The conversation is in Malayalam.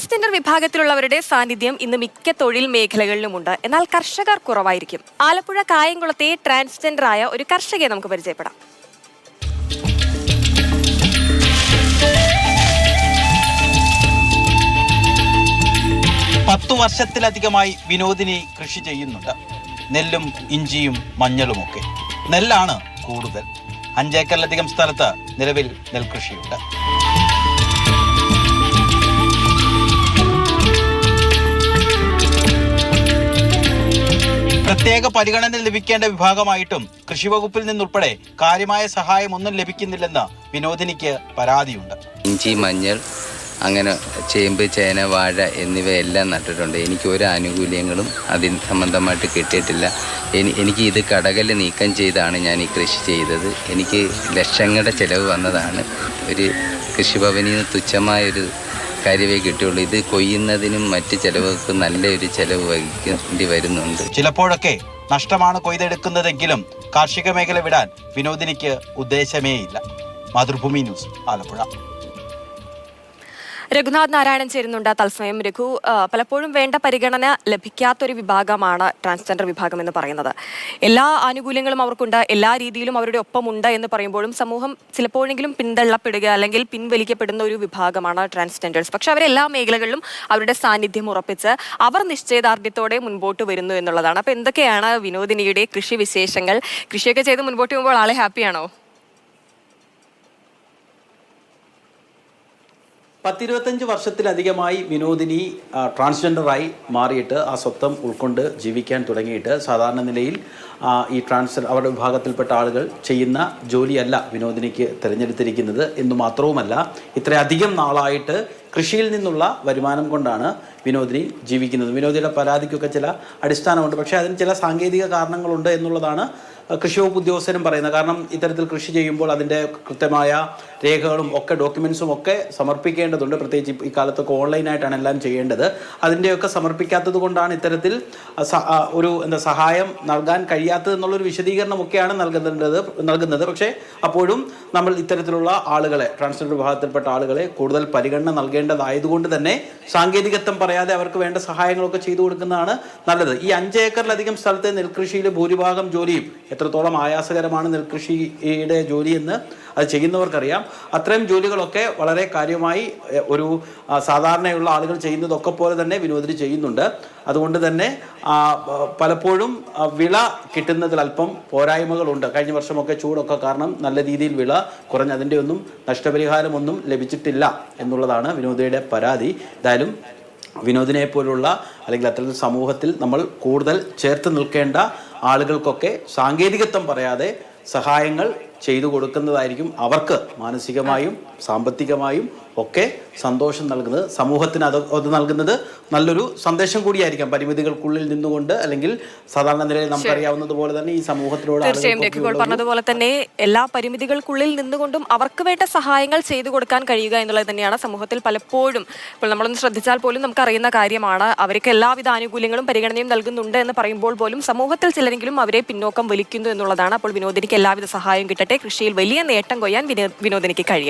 ട്രാൻസ്ജെൻഡർ വിഭാഗത്തിലുള്ളവരുടെ സാന്നിധ്യം ഇന്ന് മിക്ക തൊഴിൽ മേഖലകളിലുമുണ്ട്. എന്നാൽ കർഷകർ കുറവായിരിക്കും. ആലപ്പുഴ കായംകുളത്തെ ട്രാൻസ്ജെൻഡർ ആയ ഒരു കർഷകയെ നമുക്ക് പരിചയപ്പെടാം. പത്തു വർഷത്തിലധികമായി വിനോദിനി കൃഷി ചെയ്യുന്നുണ്ട്. നെല്ലും ഇഞ്ചിയും മഞ്ഞളുമൊക്കെ. നെല്ലാണ് കൂടുതൽ. അഞ്ചേക്കറിലധികം സ്ഥലത്ത് നിലവിൽ നെൽകൃഷിയുണ്ട്. പ്രത്യേക പരിഗണന ലഭിക്കേണ്ട വിഭാഗമായിട്ടും കൃഷിവകുപ്പിൽ നിന്നുൾപ്പെടെ കാര്യമായ സഹായം ഒന്നും ലഭിക്കുന്നില്ലെന്ന് വിനോദിനിക്ക് പരാതിയുണ്ട്. ഇഞ്ചി മഞ്ഞൾ അങ്ങനെ ചേമ്പ് ചേന വാഴ എന്നിവയെല്ലാം നട്ടിട്ടുണ്ട്. എനിക്ക് ഒരു ആനുകൂല്യങ്ങളും അതിന് സംബന്ധമായിട്ട് കിട്ടിയിട്ടില്ല. എനി- എനിക്ക് ഇത് കടകൽ നീക്കം ചെയ്താണ് ഞാൻ ഈ കൃഷി ചെയ്തത്. എനിക്ക് ലക്ഷങ്ങളുടെ ചിലവ് വന്നതാണ്. ഒരു കൃഷിഭവനിൽ നിന്ന് തുച്ഛമായൊരു കാര്യമേ കിട്ടിയുള്ളൂ. ഇത് കൊയ്യുന്നതിനും മറ്റ് ചിലവുകൾക്കും നല്ലൊരു ചെലവ് വഹിക്കേണ്ടി വരുന്നുണ്ട്. ചിലപ്പോഴൊക്കെ നഷ്ടമാണ് കൊയ്തെടുക്കുന്നതെങ്കിലും കാർഷിക മേഖല വിടാൻ വിനോദിനിക്ക് ഉദ്ദേശമേയില്ല. മാതൃഭൂമി ന്യൂസ് ആലപ്പുഴ. രഘുനാഥ് നാരായണൻ ചേരുന്നുണ്ട് തത്സമയം. രഘു പലപ്പോഴും വേണ്ട പരിഗണന ലഭിക്കാത്തൊരു വിഭാഗമാണ് ട്രാൻസ്ജെൻഡർ വിഭാഗം എന്ന് പറയുന്നത്. എല്ലാ ആനുകൂല്യങ്ങളും അവർക്കുണ്ട് എല്ലാ രീതിയിലും അവരുടെ ഒപ്പമുണ്ട് എന്ന് പറയുമ്പോഴും സമൂഹം ചിലപ്പോഴെങ്കിലും പിന്തള്ളപ്പെടുക അല്ലെങ്കിൽ പിൻവലിക്കപ്പെടുന്ന ഒരു വിഭാഗമാണ് ട്രാൻസ്ജെൻഡേഴ്സ്. പക്ഷെ അവരെല്ലാ മേഖലകളിലും അവരുടെ സാന്നിധ്യം ഉറപ്പിച്ച് അവർ നിശ്ചയദാർഢ്യത്തോടെ മുൻപോട്ട് വരുന്നു എന്നുള്ളതാണ്. അപ്പോൾ എന്തൊക്കെയാണ് വിനോദിനിയുടെ കൃഷി വിശേഷങ്ങൾ? കൃഷിയൊക്കെ ചെയ്ത് മുൻപോട്ട് പോകുമ്പോൾ ആളെ ഹാപ്പിയാണോ? പത്തിരുപത്തഞ്ച് വർഷത്തിലധികമായി വിനോദിനി ട്രാൻസ്ജെൻഡറായി മാറിയിട്ട് ആ സ്വത്വം ഉൾക്കൊണ്ട് ജീവിക്കാൻ തുടങ്ങിയിട്ട് സാധാരണ നിലയിൽ ഈ ട്രാൻസ്ജെൻഡർ അവരുടെ വിഭാഗത്തിൽപ്പെട്ട ആളുകൾ ചെയ്യുന്ന ജോലിയല്ല വിനോദിനിക്ക് തിരഞ്ഞെടുത്തിരിക്കുന്നത് എന്ന് മാത്രവുമല്ല ഇത്രയധികം നാളായിട്ട് കൃഷിയിൽ നിന്നുള്ള വരുമാനം കൊണ്ടാണ് വിനോദിനി ജീവിക്കുന്നത്. വിനോദിയുടെ പരാതിക്കൊക്കെ ചില അടിസ്ഥാനമുണ്ട്. പക്ഷേ അതിന് ചില സാങ്കേതിക കാരണങ്ങളുണ്ട് എന്നുള്ളതാണ് കൃഷി വകുപ്പ് ഉദ്യോഗസ്ഥരും പറയുന്നത്. കാരണം ഇത്തരത്തിൽ കൃഷി ചെയ്യുമ്പോൾ അതിന്റെ കൃത്യമായ രേഖകളും ഒക്കെ ഡോക്യുമെൻസും ഒക്കെ സമർപ്പിക്കേണ്ടതുണ്ട്. പ്രത്യേകിച്ച് ഈ കാലത്തൊക്കെ ഓൺലൈനായിട്ടാണ് എല്ലാം ചെയ്യേണ്ടത്. അതിന്റെയൊക്കെ സമർപ്പിക്കാത്തത് കൊണ്ടാണ് ഇത്തരത്തിൽ ഒരു എന്താ സഹായം നൽകാൻ കഴിയാത്തത് എന്നുള്ളൊരു വിശദീകരണമൊക്കെയാണ് നൽകുന്നത് നൽകുന്നത്. പക്ഷേ അപ്പോഴും നമ്മൾ ഇത്തരത്തിലുള്ള ആളുകളെ ട്രാൻസ്ജെൻഡർ വിഭാഗത്തിൽപ്പെട്ട ആളുകളെ കൂടുതൽ പരിഗണന നൽകേണ്ടതായതുകൊണ്ട് തന്നെ സാങ്കേതികത്വം പറയാതെ അവർക്ക് വേണ്ട സഹായങ്ങളൊക്കെ ചെയ്തു കൊടുക്കുന്നതാണ് നല്ലത്. ഈ അഞ്ച് ഏക്കറിലധികം സ്ഥലത്തെ നെൽകൃഷിയിലെ ഭൂരിഭാഗം ജോലിയും എത്രത്തോളം ആയാസകരമാണ് നെൽകൃഷിയുടെ ജോലി എന്ന് അത് ചെയ്യുന്നവർക്കറിയാം. അത്രയും ജോലികളൊക്കെ വളരെ കാര്യമായി ഒരു സാധാരണയുള്ള ആളുകൾ ചെയ്യുന്നതൊക്കെ പോലെ തന്നെ വിനോദിനി ചെയ്യുന്നുണ്ട്. അതുകൊണ്ട് തന്നെ പലപ്പോഴും വിള കിട്ടുന്നതിൽ അല്പം പോരായ്മകളുണ്ട്. കഴിഞ്ഞ വർഷമൊക്കെ ചൂടൊക്കെ കാരണം നല്ല രീതിയിൽ വിള കുറഞ്ഞ അതിന്റെ ഒന്നും നഷ്ടപരിഹാരമൊന്നും ലഭിച്ചിട്ടില്ല എന്നുള്ളതാണ് വിനോദിയുടെ പരാതി. എന്തായാലും വിനോദിനെ പോലുള്ള അല്ലെങ്കിൽ അത്തരം സമൂഹത്തിൽ നമ്മൾ കൂടുതൽ ചേർത്ത് നിൽക്കേണ്ട ആളുകൾക്കൊക്കെ സാങ്കേതികത്വം പറയാതെ സഹായങ്ങൾ ചെയ്തു കൊടുക്കുന്നതായിരിക്കും അവർക്ക് മാനസികമായും സാമ്പത്തികമായും ഒക്കെ സന്തോഷം നൽകുന്നത് സമൂഹത്തിന് അത് അത് നൽകുന്നത്. നല്ലൊരു സന്ദേശം കൂടിയായിരിക്കാം പരിമിതികൾക്കുള്ളിൽ നിന്നുകൊണ്ട് അല്ലെങ്കിൽ സാധാരണ നിലയിൽ നമുക്കറിയാവുന്നതുപോലെ തന്നെ ഈ സമൂഹത്തിലൂടെ തീർച്ചയായും പറഞ്ഞതുപോലെ തന്നെ എല്ലാ പരിമിതികൾക്കുള്ളിൽ നിന്നുകൊണ്ടും അവർക്ക് വേണ്ട സഹായങ്ങൾ ചെയ്തു കൊടുക്കാൻ കഴിയുക എന്നുള്ളത് തന്നെയാണ് സമൂഹത്തിൽ പലപ്പോഴും ഇപ്പോൾ നമ്മളൊന്ന് ശ്രദ്ധിച്ചാൽ പോലും നമുക്ക് അറിയുന്ന കാര്യമാണ്. അവർക്ക് എല്ലാവിധ ആനുകൂല്യങ്ങളും പരിഗണനയും നൽകുന്നുണ്ട് എന്ന് പറയുമ്പോൾ പോലും സമൂഹത്തിൽ ചിലരെങ്കിലും അവരെ പിന്നോക്കം വലിക്കുന്നു എന്നുള്ളതാണ്. അപ്പോൾ വിനോദിനിക്ക് എല്ലാവിധ സഹായവും കിട്ടട്ടെ. കൃഷിയിൽ വലിയ നേട്ടം കൊയ്യാൻ വിനോദിനിക്ക് കഴിയട്ടെ.